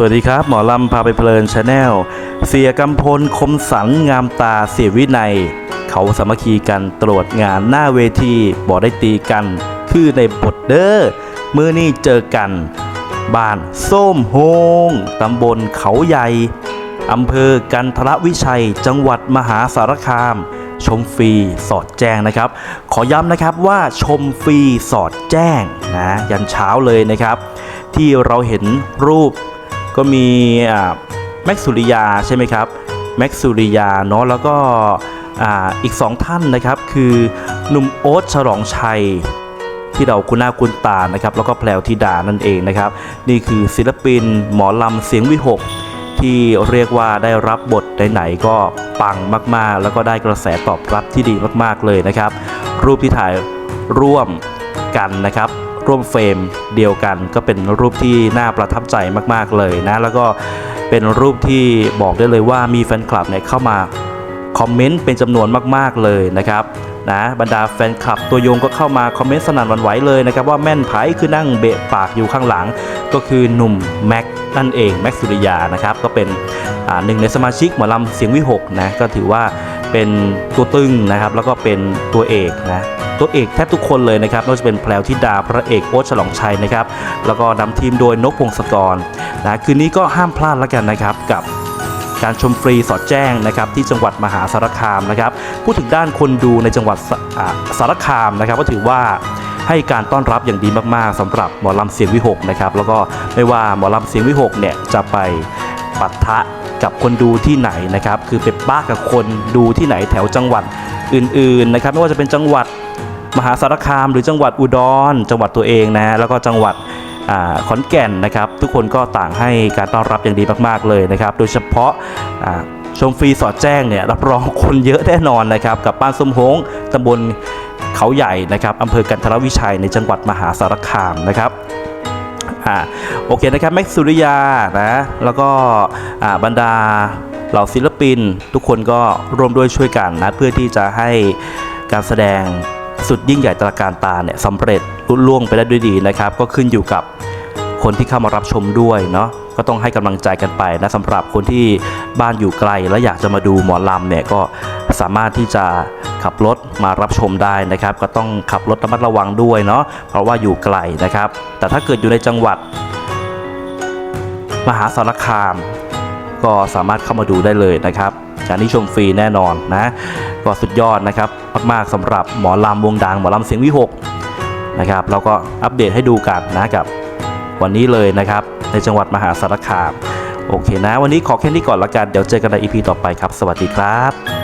สวัสดีครับ หมอลำพาไปเพลินชาแนลเสียกำพลคมสันงามตาเสียวินัย เขาสามัคคีกันตรวจงานหน้าเวทีบอได้ตีกัน คือในบทเด้อมือนี่เจอกัน บ้านส้มโฮงตำบลเขาใหญ่อำเภอกันทรวิชัย จังหวัดมหาสารคาม ชมฟรีสอดแจ้งนะครับ ขอย้ำนะครับว่าชมฟรีสอดแจ้งนะยันเช้าเลยนะครับ ที่เราเห็นรูป ก็มีแม็กซ์สุริยาใช่ไหมครับแม็กซ์สุริยาเนาะแล้วก็ออีกสองท่านนะครับคือหนุ่มโอ๊ตฉลองชัย ที่เราคุณหน้าคุณตานะครับแล้วก็แพลวธิดานั่นเองนะครับ นี่คือศิลปินหมอลำเสียงวิหกที่เรียกว่าได้รับบทไหนๆก็ปังมากๆ แล้วก็ได้กระแสตอบรับที่ดีมากๆเลยนะครับ รูปที่ถ่ายร่วมกันนะครับ ร่วมเฟรมเดียวกัน ก็เป็นรูปที่น่าประทับใจมาก ๆ เลยนะ แล้วก็เป็นรูปที่บอกได้เลยว่ามีแฟนคลับเนี่ยเข้ามาคอมเมนต์เป็นจำนวนมาก ๆ เลยนะครับนะบรรดาแฟนคลับตัวยงก็เข้ามาคอมเมนต์สนั่นวันไหวเลยนะครับว่าแม่นไผคือนั่งเบะปากอยู่ข้างหลัง ก็คือหนุ่มแม็กนั่นเองแม็กสุริยานะครับก็เป็นหนึ่งในสมาชิกหมอลำเสียงวิหกนะก็ถือว่า เป็นตัวตึงนะครับ แล้วก็เป็นตัวเอกนะตัวเอกแทบทุกคนเลยนะครับไม่ว่าจะเป็นแพลวธิดาพระเอกโอ๊ตฉลองชัยนะครับ แล้วก็นำทีมโดยนกพงศกรนะคืนนี้ก็ห้ามพลาดแล้วกันนะครับกับการชมฟรีสอดแจ้งนะครับที่จังหวัดมหาสารคามนะครับพูดถึงด้านคนดูในจังหวัดสาสารคามนะครับ ก็ถือว่าให้การต้อนรับอย่างดีมากๆสำหรับหมอลำเสียงวิหกนะครับแล้วก็ไม่ว่าหมอลำเสียงวิหกเนี่ยจะไป ปะทะกับคนดูที่ไหนนะครับ คือไปป้ากับคนดูที่ไหนแถวจังหวัดอื่นๆนะครับ ไม่ว่าจะเป็นจังหวัดมหาสารคาม หรือจังหวัดอุดร จังหวัดตัวเองนะแล้วก็จังหวัดอขอนแก่นนะครับ ทุกคนก็ต่างให้การต้อนรับอย่างดีมากๆเลยนะครับ โดยเฉพาะชมฟรีสอดแจ้งเนี่ยรับรองคนเยอะแน่นอนนะครับ กับบ้านสมโฮงตำบลเขาใหญ่นะครับอำเภอกันทรวิชัยในจังหวัดมหาสารคามนะครับ อ่าโอเคนะครับแม็กซ์สุริยานะแล้วก็อ่าบรรดาเหล่าศิลปิน ทุกคนก็ร่วมด้วยช่วยกันนะเพื่อที่จะให้การแสดงสุดยิ่งใหญ่ตระการตาเนี่ยสำเร็จลุล่วงไปได้ด้วยดีนะครับ ก็ขึ้นอยู่กับ คนที่เข้ามารับชมด้วยเนาะก็ต้องให้กำลังใจกันไปนะสำหรับคนที่บ้านอยู่ไกล และอยากจะมาดูหมอลำเนี่ยก็สามารถที่จะขับรถมารับชมได้นะครับ ก็ต้องขับรถระมัดระวังด้วยเนาะเพราะว่าอยู่ไกลนะครับ แต่ถ้าเกิดอยู่ในจังหวัด มหาสารคาม ก็สามารถเข้ามาดูได้เลยนะครับการนี้ชมฟรีแน่นอนนะก็สุดยอดนะครับมากๆสำหรับหมอลำวงดังหมอลำเสียงวิหกนะครับเราก็อัปเดตให้ดูกันนะกับ วันนี้เลยนะครับ ในจังหวัดมหาสารคาม โอเคนะ วันนี้ขอแค่นี้ก่อนละกัน เดี๋ยวเจอกันใน EP ต่อไปครับ สวัสดีครับ